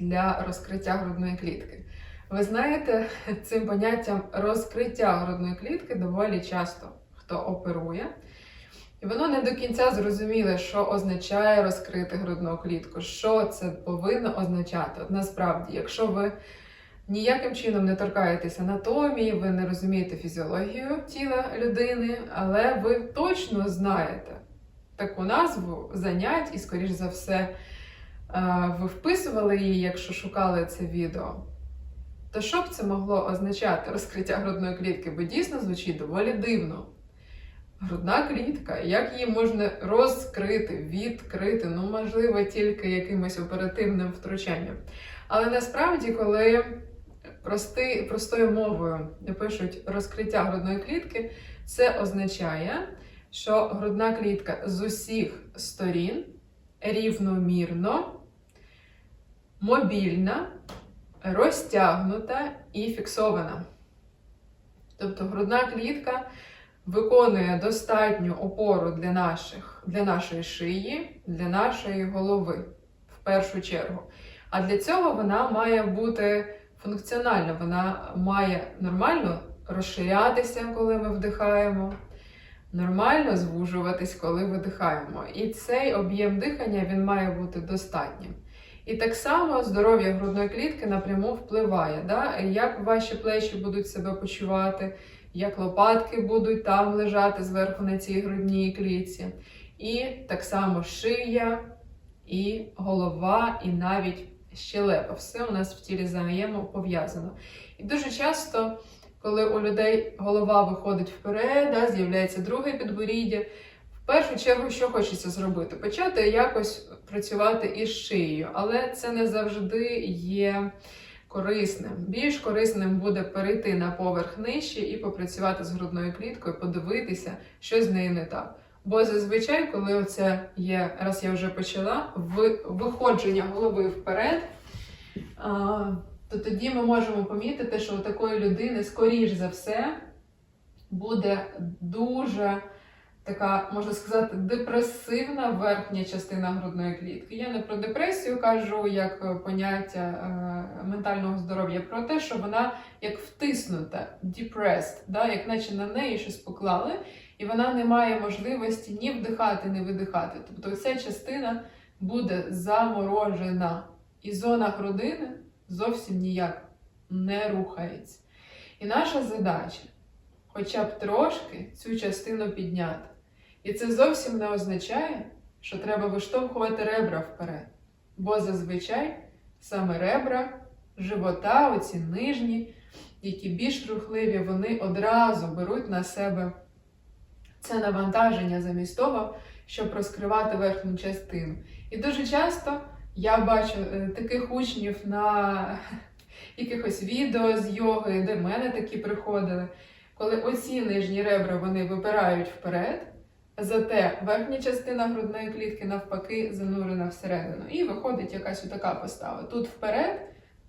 для розкриття грудної клітки. Ви знаєте, цим поняттям розкриття грудної клітки доволі часто хто оперує. І воно не до кінця зрозуміле, що означає розкрити грудну клітку, що це повинно означати. От насправді, якщо ви ніяким чином не торкаєтесь анатомії, ви не розумієте фізіологію тіла людини, але ви точно знаєте таку назву занять, і, скоріш за все, ви вписували її, якщо шукали це відео. То що б це могло означати розкриття грудної клітки? Бо дійсно звучить доволі дивно. Грудна клітка, як її можна розкрити, відкрити, ну, можливо, тільки якимось оперативним втручанням. Але насправді, коли прости, простою мовою пишуть розкриття грудної клітки, це означає, що грудна клітка з усіх сторін рівномірно, мобільна, розтягнута і фіксована. Тобто грудна клітка виконує достатню опору для, наших, для нашої шиї, для нашої голови в першу чергу. А для цього вона має бути функціональна, вона має нормально розширятися, коли ми вдихаємо, нормально звужуватись, коли видихаємо. І цей об'єм дихання він має бути достатнім. І так само здоров'я грудної клітки напряму впливає, да? як ваші плечі будуть себе почувати, як лопатки будуть там лежати зверху на цій грудній клітці. І так само шия, і голова, і навіть щелепа. Все у нас в тілі взаємопов'язано. І дуже часто, коли у людей голова виходить вперед, да, з'являється друге підборіддя. В першу чергу, що хочеться зробити? Почати якось працювати із шиєю, але це не завжди є корисним. Більш корисним буде перейти на поверх нижче і попрацювати з грудною кліткою, подивитися, що з нею не так. Бо зазвичай, коли оце є, раз я вже почала, виходження голови вперед, то тоді ми можемо помітити, що у такої людини, скоріш за все, буде дуже така, можна сказати, депресивна верхня частина грудної клітки. Я не про депресію кажу як поняття е, ментального здоров'я, про те, що вона як втиснута, depressed, да, як наче на неї щось поклали, і вона не має можливості ні вдихати, ні видихати. Тобто ця частина буде заморожена. І зона грудини зовсім ніяк не рухається. І наша задача хоча б трошки цю частину підняти. І це зовсім не означає, що треба виштовхувати ребра вперед. Бо зазвичай саме ребра, живота, оці нижні, які більш рухливі, вони одразу беруть на себе це навантаження замість того, щоб розкривати верхню частину. І дуже часто я бачу е, таких учнів на якихось відео з йоги, де в мене такі приходили, коли оці нижні ребра вони випирають вперед. Зате верхня частина грудної клітки навпаки занурена всередину. І виходить якась така постава. Тут вперед,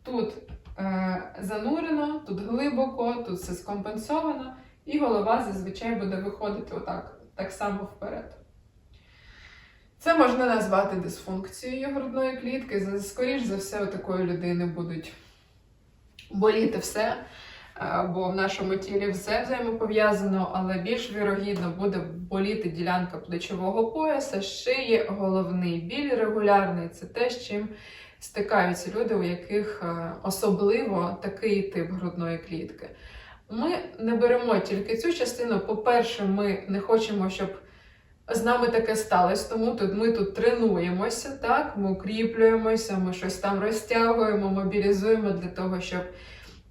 тут е, занурено, тут глибоко, тут все скомпенсовано, і голова зазвичай буде виходити отак, так само вперед. Це можна назвати дисфункцією грудної клітки. Скоріш за все, у такої людини будуть боліти все бо в нашому тілі все взаємопов'язано, але більш вірогідно буде боліти ділянка плечового пояса, шиї, головний біль регулярний це те, з чим стикаються люди, у яких е, особливо такий тип грудної клітки. Ми не беремо тільки цю частину. По-перше, ми не хочемо, щоб з нами таке сталося, тому тут ми тут тренуємося, так? ми укріплюємося, ми щось там розтягуємо, мобілізуємо для того, щоб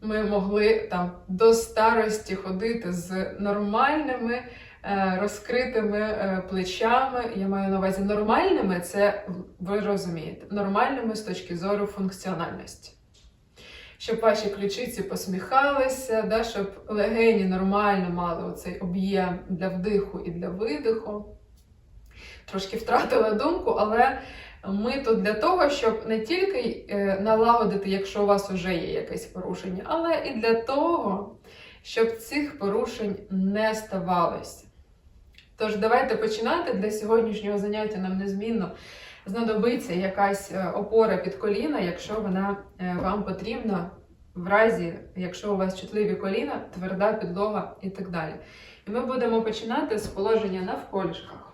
ми могли там до старості ходити з нормальними е, розкритими е, плечами. Я маю на увазі нормальними, це ви розумієте, нормальними з точки зору функціональності. Щоб ваші ключиці посміхалися, да, щоб легені нормально мали оцей об'єм для вдиху і для видиху. Трошки втратила думку, але ми тут для того, щоб не тільки е, налагодити, якщо у вас вже є якесь порушення, але і для того, щоб цих порушень не ставалося. Тож давайте починати. Для сьогоднішнього заняття нам незмінно знадобиться якась е, опора під коліна, якщо вона е, вам потрібна, в разі, якщо у вас чутливі коліна, тверда підлога і так далі. І ми будемо починати з положення навколішках.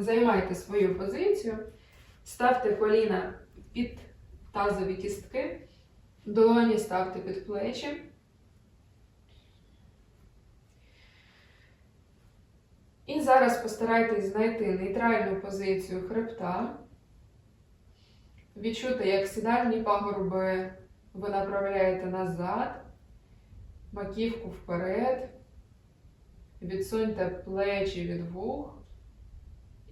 Займайте свою позицію, ставте коліна під тазові кістки, долоні ставте під плечі. І зараз постарайтесь знайти нейтральну позицію хребта, відчути, як сідальні пагорби ви направляєте назад, маківку вперед, відсуньте плечі від вух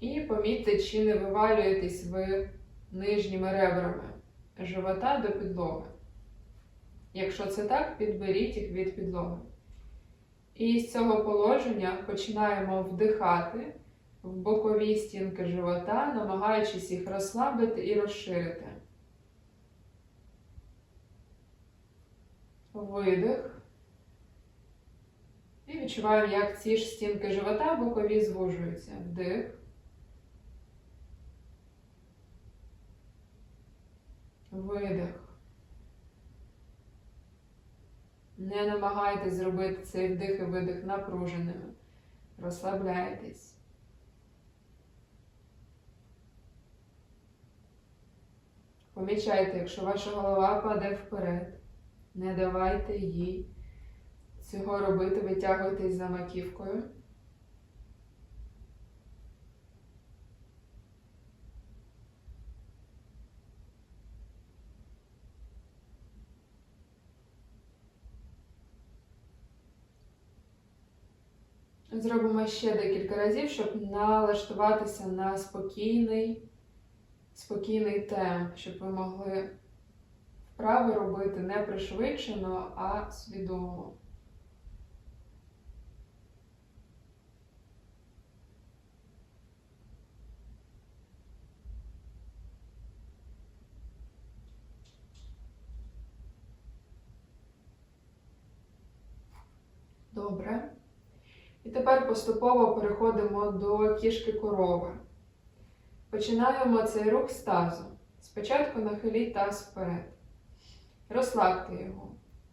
і помітьте, чи не вивалюєтесь ви нижніми ребрами живота до підлоги. Якщо це так, підберіть їх від підлоги. І з цього положення починаємо вдихати в бокові стінки живота, намагаючись їх розслабити і розширити. Видих. І відчуваємо, як ці ж стінки живота бокові звужуються. Вдих. Видих. Не намагайтесь зробити цей вдих і видих напруженими. Розслабляйтесь. Помічайте, якщо ваша голова паде вперед, не давайте їй цього робити, витягуйтесь за маківкою. Зробимо ще декілька разів, щоб налаштуватися на спокійний, спокійний темп, щоб ви могли вправи робити не пришвидшено, а свідомо. Добре. І тепер поступово переходимо до кішки корови. Починаємо цей рух з тазу. Спочатку нахиліть таз вперед. Розслабте його.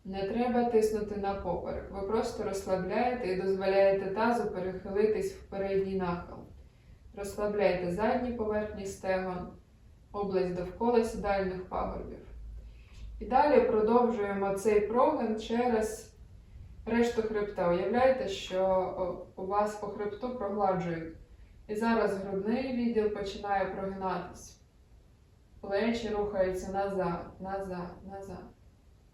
Не треба тиснути на поперек. Ви просто розслабляєте і дозволяєте тазу перехилитись в передній нахил. Розслабляйте задні поверхні стегон, область довкола сідальних пагорбів. І далі продовжуємо цей прогин через решту хребта. Уявляєте, що у вас по хребту прогладжують. І зараз грудний відділ починає прогинатись. Плечі рухаються назад, назад, назад.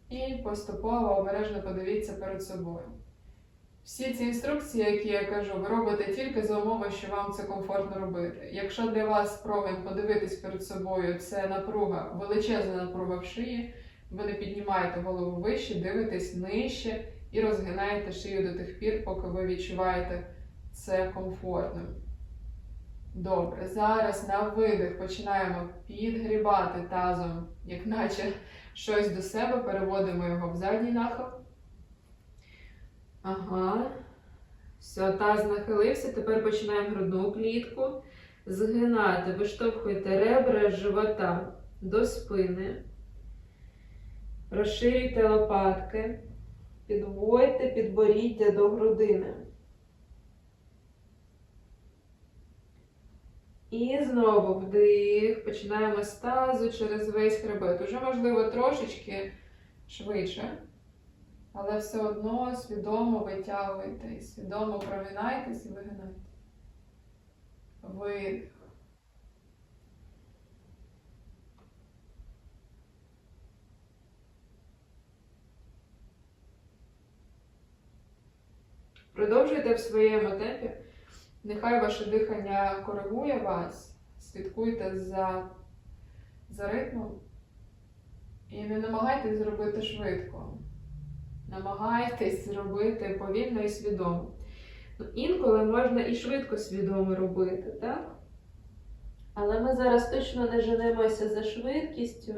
І поступово обережно подивіться перед собою. Всі ці інструкції, які я кажу, ви робите тільки за умови, що вам це комфортно робити. Якщо для вас прогин подивитись перед собою, це напруга, величезна напруга в шиї, ви не піднімаєте голову вище, дивитесь нижче і розгинаєте шию до тих пір, поки ви відчуваєте це комфортним. Добре, зараз на видих починаємо підгрібати тазом, як наче щось до себе, переводимо його в задній нахил. Ага. Все, таз нахилився. Тепер починаємо грудну клітку. Згинати, виштовхуйте ребра з живота до спини. Розширюйте лопатки. Підводьте підборіддя до грудини. І знову вдих. Починаємо з тазу через весь хребет. Уже, можливо, трошечки швидше. Але все одно свідомо витягуйтесь, свідомо проминайтесь і вигинайте. Видих. Продовжуйте в своєму темпі. Нехай ваше дихання коригує вас. Слідкуйте за, за ритмом. І не намагайтесь зробити швидко. Намагайтесь зробити повільно і свідомо. Ну, Інколи можна і швидко свідомо робити, так? Але ми зараз точно не женемося за швидкістю.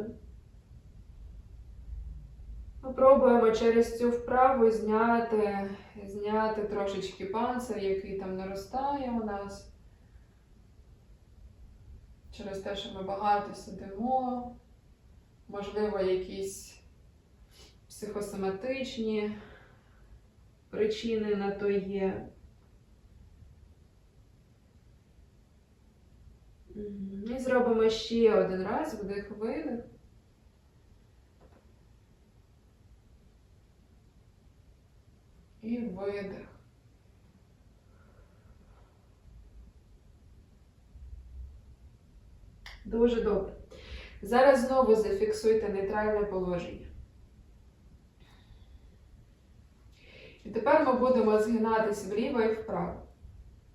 Попробуємо через цю вправу зняти, зняти трошечки панцир, який там наростає у нас. Через те, що ми багато сидимо, можливо, якісь психосоматичні причини на то є. І зробимо ще один раз вдих-видих. І видих. Дуже добре. Зараз знову зафіксуйте нейтральне положення. І тепер ми будемо згинатись вліво і вправо.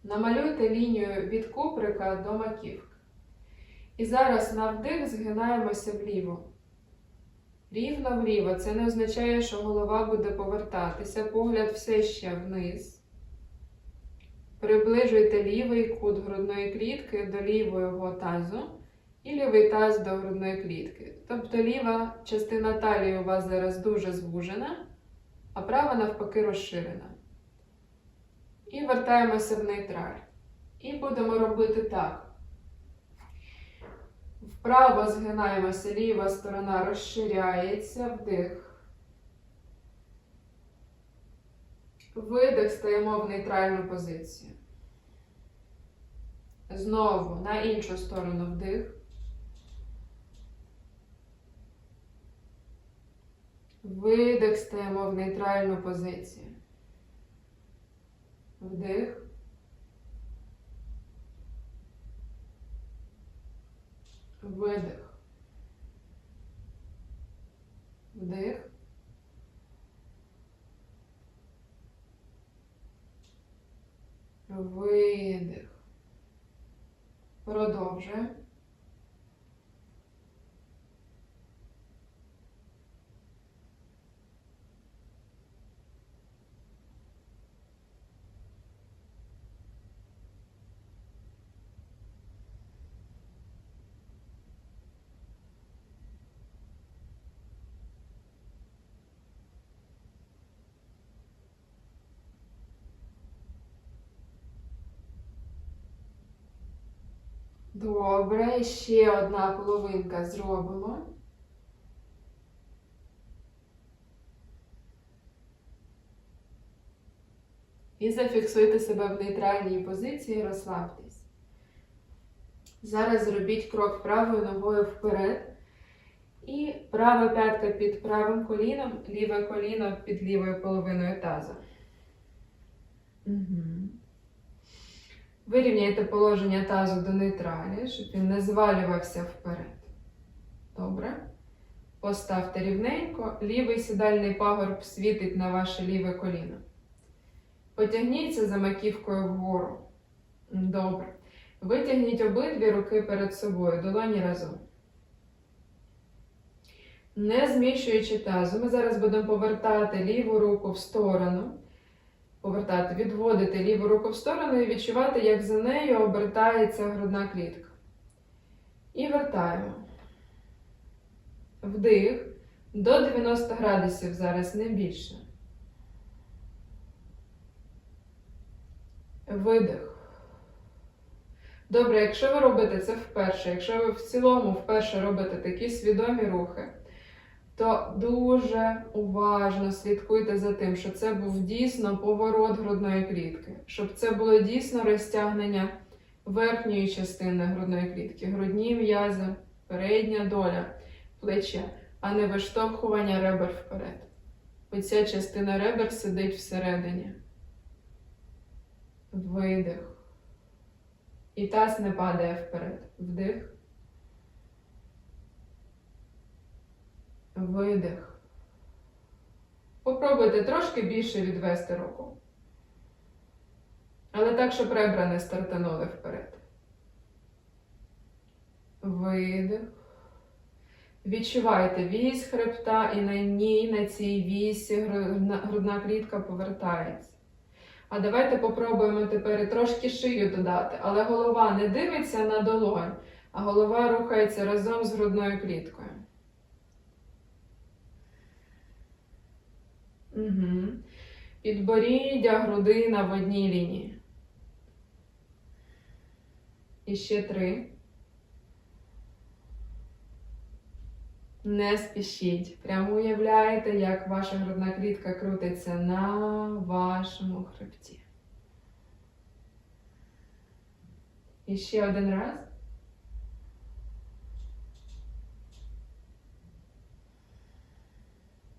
Намалюйте лінію від куприка до маківки. І зараз на вдих згинаємося вліво. Рівно вліво. Це не означає, що голова буде повертатися, погляд все ще вниз. Приближуйте лівий кут грудної клітки до лівого тазу і лівий таз до грудної клітки. Тобто ліва частина талії у вас зараз дуже звужена, а права навпаки розширена. І вертаємося в нейтраль. І будемо робити так. Вправо згинаємося, ліва сторона розширяється, вдих. Видих, стаємо в нейтральну позицію. Знову на іншу сторону вдих. Видих, стаємо в нейтральну позицію. Вдих. Видих. Вдих. Видих. Продовжуємо. Добре, ще одна половинка зробимо. І зафіксуйте себе в нейтральній позиції, розслабтесь. Зараз зробіть крок правою ногою вперед. І права п'ятка під правим коліном, ліве коліно під лівою половиною таза. Угу. Вирівняйте положення тазу до нейтралі, щоб він не звалювався вперед. Добре. Поставте рівненько, лівий сідальний пагорб світить на ваше ліве коліно. Потягніться за маківкою вгору. Добре. Витягніть обидві руки перед собою, долоні разом. Не зміщуючи тазу, ми зараз будемо повертати ліву руку в сторону повертати, відводити ліву руку в сторону і відчувати, як за нею обертається грудна клітка. І вертаємо. Вдих. До 90 градусів зараз не більше. Видих. Добре, якщо ви робите це вперше, якщо ви в цілому вперше робите такі свідомі рухи, то дуже уважно слідкуйте за тим, щоб це був дійсно поворот грудної клітки, щоб це було дійсно розтягнення верхньої частини грудної клітки, грудні м'язи, передня доля плеча, а не виштовхування ребер вперед. Оця частина ребер сидить всередині. Видих. І таз не падає вперед. Вдих. Видих. Попробуйте трошки більше відвести руку. Але так, щоб ребра не стартанули вперед. Видих. Відчувайте вісь хребта і на ній, на цій вісі грудна клітка повертається. А давайте попробуємо тепер трошки шию додати, але голова не дивиться на долонь, а голова рухається разом з грудною кліткою. Угу. Підборіддя, грудина в одній лінії. І ще три. Не спішіть. Прямо уявляєте, як ваша грудна клітка крутиться на вашому хребті. І ще один раз.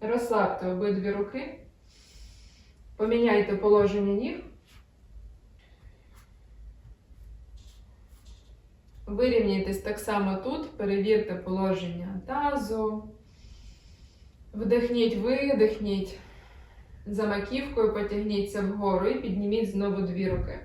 Розслабте обидві руки. Поміняйте положення ніг. Вирівняйтесь так само тут, перевірте положення тазу. Вдихніть, видихніть. За маківкою потягніться вгору і підніміть знову дві руки.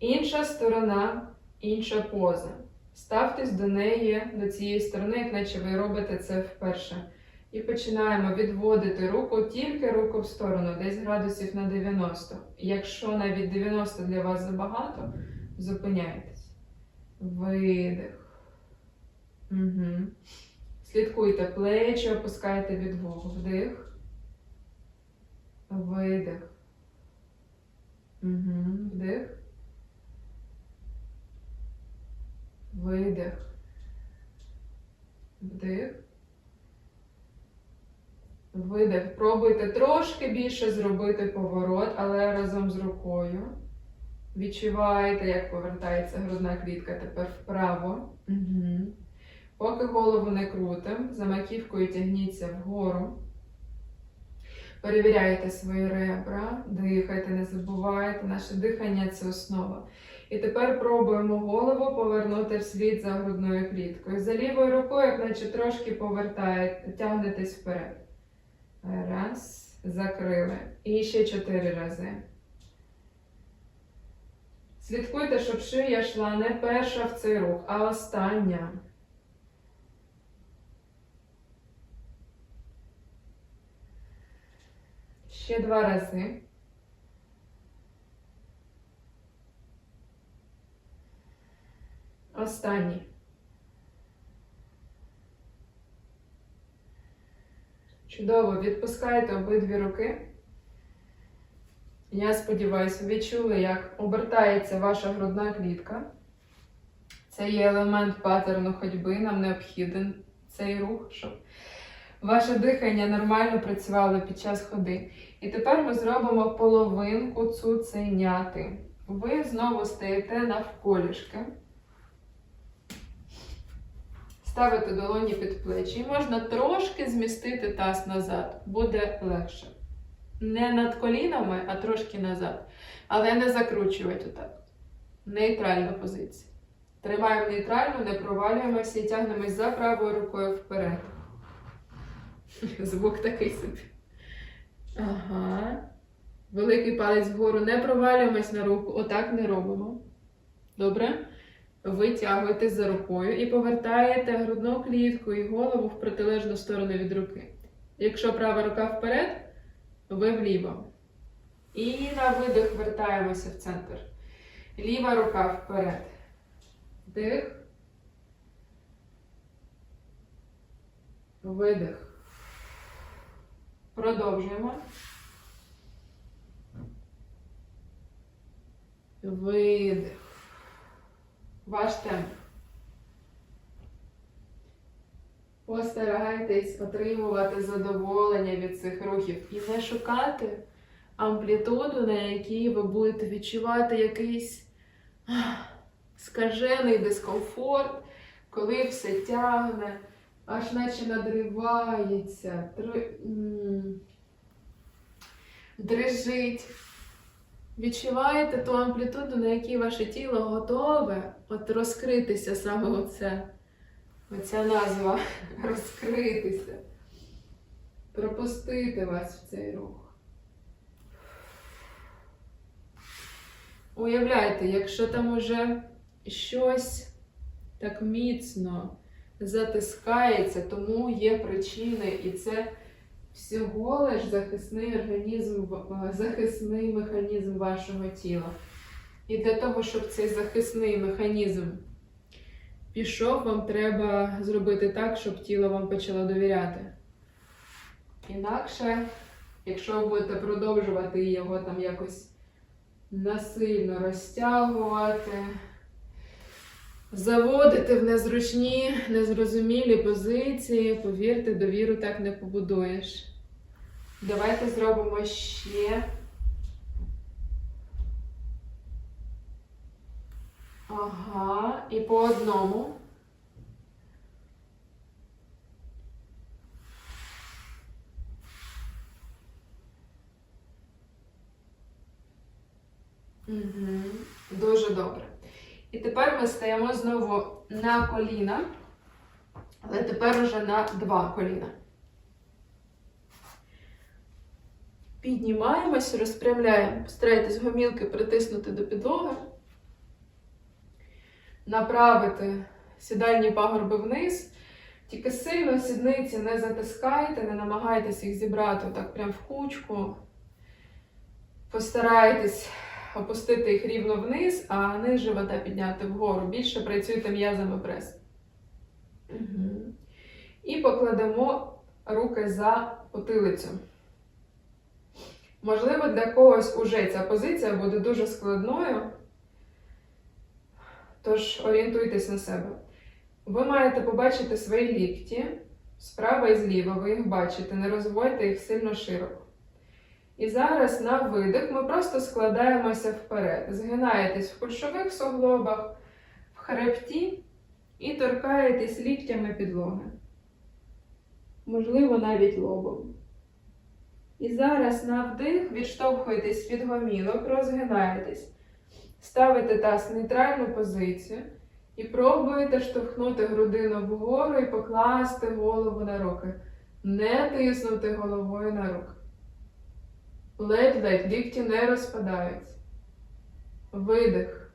Інша сторона, інша поза. Ставтесь до неї, до цієї сторони, як наче ви робите це вперше. І починаємо відводити руку, тільки руку в сторону, десь градусів на 90. Якщо навіть 90 для вас забагато, зупиняйтесь. Видих. Угу. Слідкуйте плечі, опускайте від вух. Вдих. Видих. Угу. Вдих. Видих. Вдих. Видих. Пробуйте трошки більше зробити поворот, але разом з рукою. Відчуваєте, як повертається грудна клітка тепер вправо. Угу. Поки голову не крутим, за маківкою тягніться вгору. Перевіряйте свої ребра, дихайте, не забувайте, наше дихання це основа. І тепер пробуємо голову повернути вслід за грудною кліткою. За лівою рукою, як наче трошки повертаєте, тягнетесь вперед. Раз, закрили. І ще чотири рази. Слідкуйте, щоб шия йшла не перша в цей рух, а остання. Ще два рази. Останній. Чудово, відпускайте обидві руки. Я сподіваюся, відчули, як обертається ваша грудна клітка. Це є елемент паттерну ходьби, нам необхіден цей рух, щоб ваше дихання нормально працювало під час ходи. І тепер ми зробимо половинку цуценяти. Ви знову стаєте навколішки. Ставите долоні під плечі. І можна трошки змістити таз назад. Буде легше. Не над колінами, а трошки назад. Але не закручувати отак. Нейтральна позиція. Тримаємо нейтрально, не провалюємося і тягнемось за правою рукою вперед. Звук такий собі. Ага. Великий палець вгору. Не провалюємось на руку. Отак не робимо. Добре? Витягуєте за рукою і повертаєте грудну клітку і голову в протилежну сторону від руки. Якщо права рука вперед, ви вліво. І на видих вертаємося в центр. Ліва рука вперед. Вдих. Видих. Продовжуємо. Видих. Ваш темп. Постарайтесь отримувати задоволення від цих рухів і не шукати амплітуду, на якій ви будете відчувати якийсь скажений дискомфорт, коли все тягне, аж наче надривається, дрижить. Відчуваєте ту амплітуду, на якій ваше тіло готове от розкритися саме оце. Оця назва розкритися. Пропустити вас в цей рух. Уявляйте, якщо там уже щось так міцно затискається, тому є причини, і це всього лиш захисний організм, захисний механізм вашого тіла. І для того, щоб цей захисний механізм пішов, вам треба зробити так, щоб тіло вам почало довіряти. Інакше Якщо ви будете продовжувати його там якось насильно розтягувати, заводити в незручні, незрозумілі позиції, повірте, довіру так не побудуєш. Давайте зробимо ще. Ага, і по одному. Угу. Дуже добре. І тепер ми стаємо знову на коліна, але тепер уже на два коліна. Піднімаємось, розпрямляємо. Постарайтесь гомілки притиснути до підлоги. Направити сідальні пагорби вниз. Тільки сильно сідниці не затискайте, не намагайтесь їх зібрати так прям в кучку. Постарайтесь опустити їх рівно вниз, а низ живота підняти вгору. Більше працюйте м'язами прес. Угу. І покладемо руки за потилицю. Можливо, для когось уже ця позиція буде дуже складною. Тож орієнтуйтесь на себе. Ви маєте побачити свої лікті справа і зліва, ви їх бачите, не розводьте їх сильно широко. І зараз на видих ми просто складаємося вперед. Згинаєтесь в кульшових суглобах, в хребті і торкаєтесь ліктями підлоги. Можливо, навіть лобом. І зараз на вдих відштовхуєтесь від гомілок, розгинаєтесь, ставите таз в нейтральну позицію і пробуєте штовхнути грудину вгору і покласти голову на руки. Не тиснути головою на руки. Ледь-ледь лікті не розпадаються. Видих.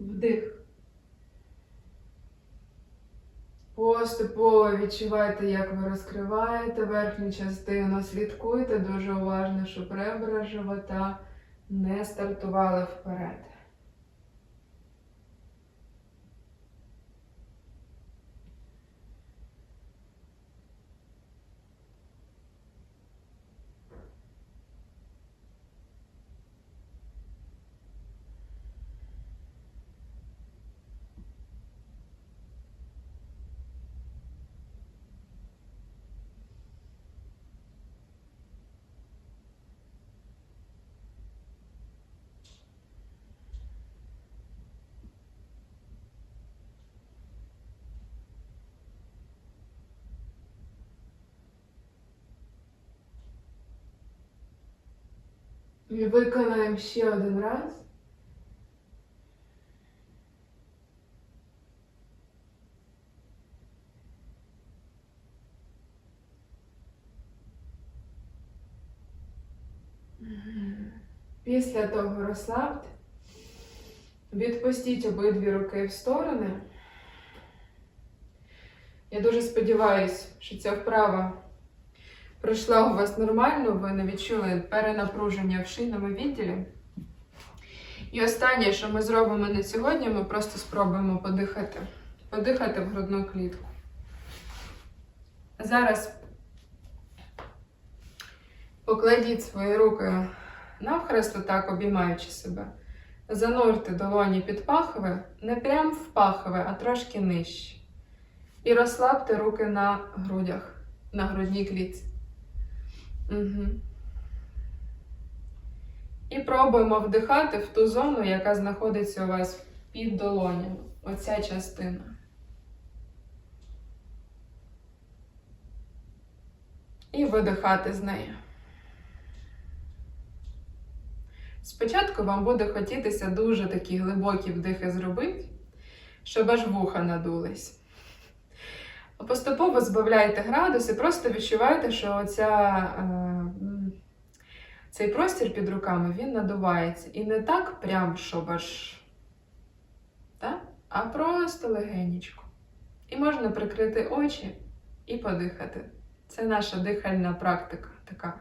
Вдих. Поступово відчувайте, як ви розкриваєте верхню частину. Слідкуйте дуже уважно, щоб ребра живота не стартували вперед. І виконаємо ще один раз. Після того розслабте, відпустіть обидві руки в сторони. Я дуже сподіваюся, що ця вправа пройшла у вас нормально, ви не відчули перенапруження в шийному відділі. І останнє, що ми зробимо на сьогодні, ми просто спробуємо подихати. Подихати в грудну клітку. Зараз покладіть свої руки навхрест, так обіймаючи себе. Занурте долоні під пахви, не прям в пахви, а трошки нижче. І розслабте руки на грудях, на грудній клітці. Угу. І пробуємо вдихати в ту зону, яка знаходиться у вас під долонями. Оця частина. І видихати з нею. Спочатку вам буде хотітися дуже такі глибокі вдихи зробити, щоб аж вуха надулись. Поступово збавляйте градус і просто відчувайте, що оця, е, цей простір під руками він надувається. І не так прям, щоб аж, так? а просто легенечко. І можна прикрити очі і подихати. Це наша дихальна практика така.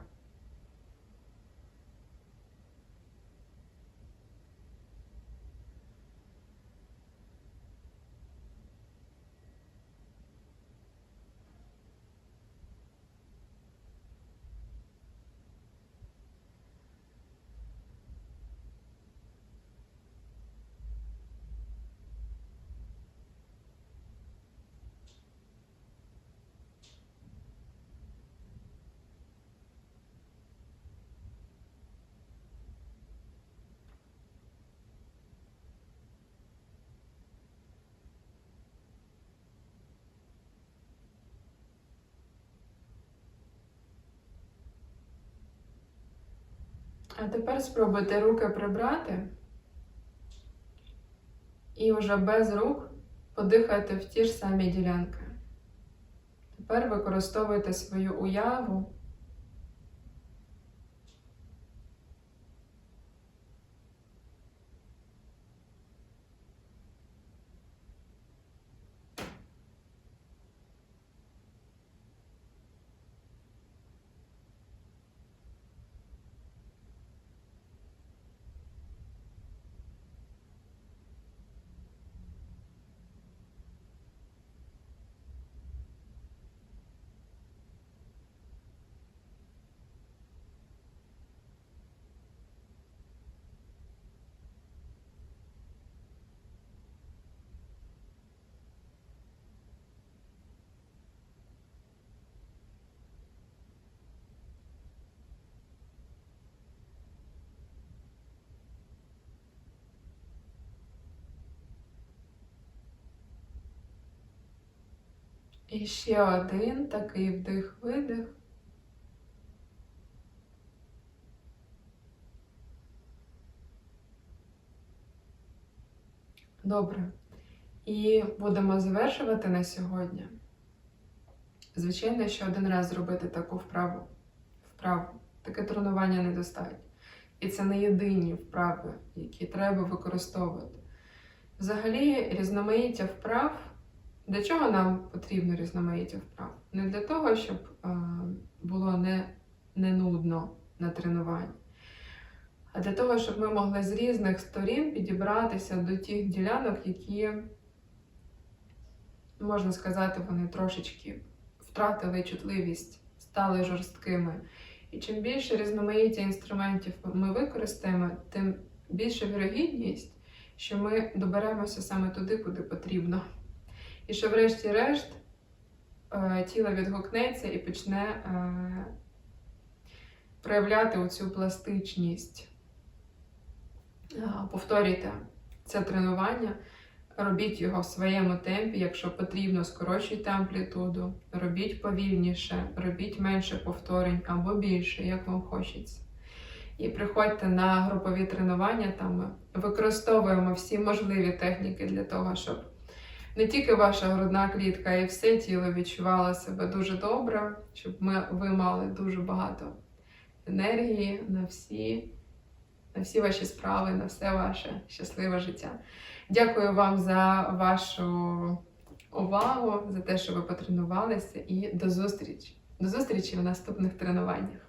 А тепер спробуйте руки прибрати. І вже без рук подихайте в ті ж самі ділянки. Тепер використовуйте свою уяву. І ще один такий вдих-видих. Добре. І будемо завершувати на сьогодні. Звичайно, що один раз зробити таку вправу. Вправу. Таке тренування недостатньо. І це не єдині вправи, які треба використовувати. Взагалі, різноманіття вправ. Для чого нам потрібно різноманіття вправ? Не для того, щоб е, було не, не нудно на тренуванні, а для того, щоб ми могли з різних сторін підібратися до тих ділянок, які, можна сказати, вони трошечки втратили чутливість, стали жорсткими. І чим більше різноманіття інструментів ми використаємо, тим більша вірогідність, що ми доберемося саме туди, куди потрібно. І що, врешті-решт, е, тіло відгукнеться і почне е, проявляти оцю пластичність. Е, Повторюйте це тренування, робіть його в своєму темпі, якщо потрібно, скорочуйте амплітуду, робіть повільніше, робіть менше повторень або більше, як вам хочеться. І приходьте на групові тренування, там ми використовуємо всі можливі техніки для того, щоб не тільки ваша грудна клітка, й все тіло відчувало себе дуже добре, щоб ми, ви мали дуже багато енергії на всі, на всі ваші справи, на все ваше щасливе життя. Дякую вам за вашу увагу, за те, що ви потренувалися, і до зустрічі. До зустрічі в наступних тренуваннях.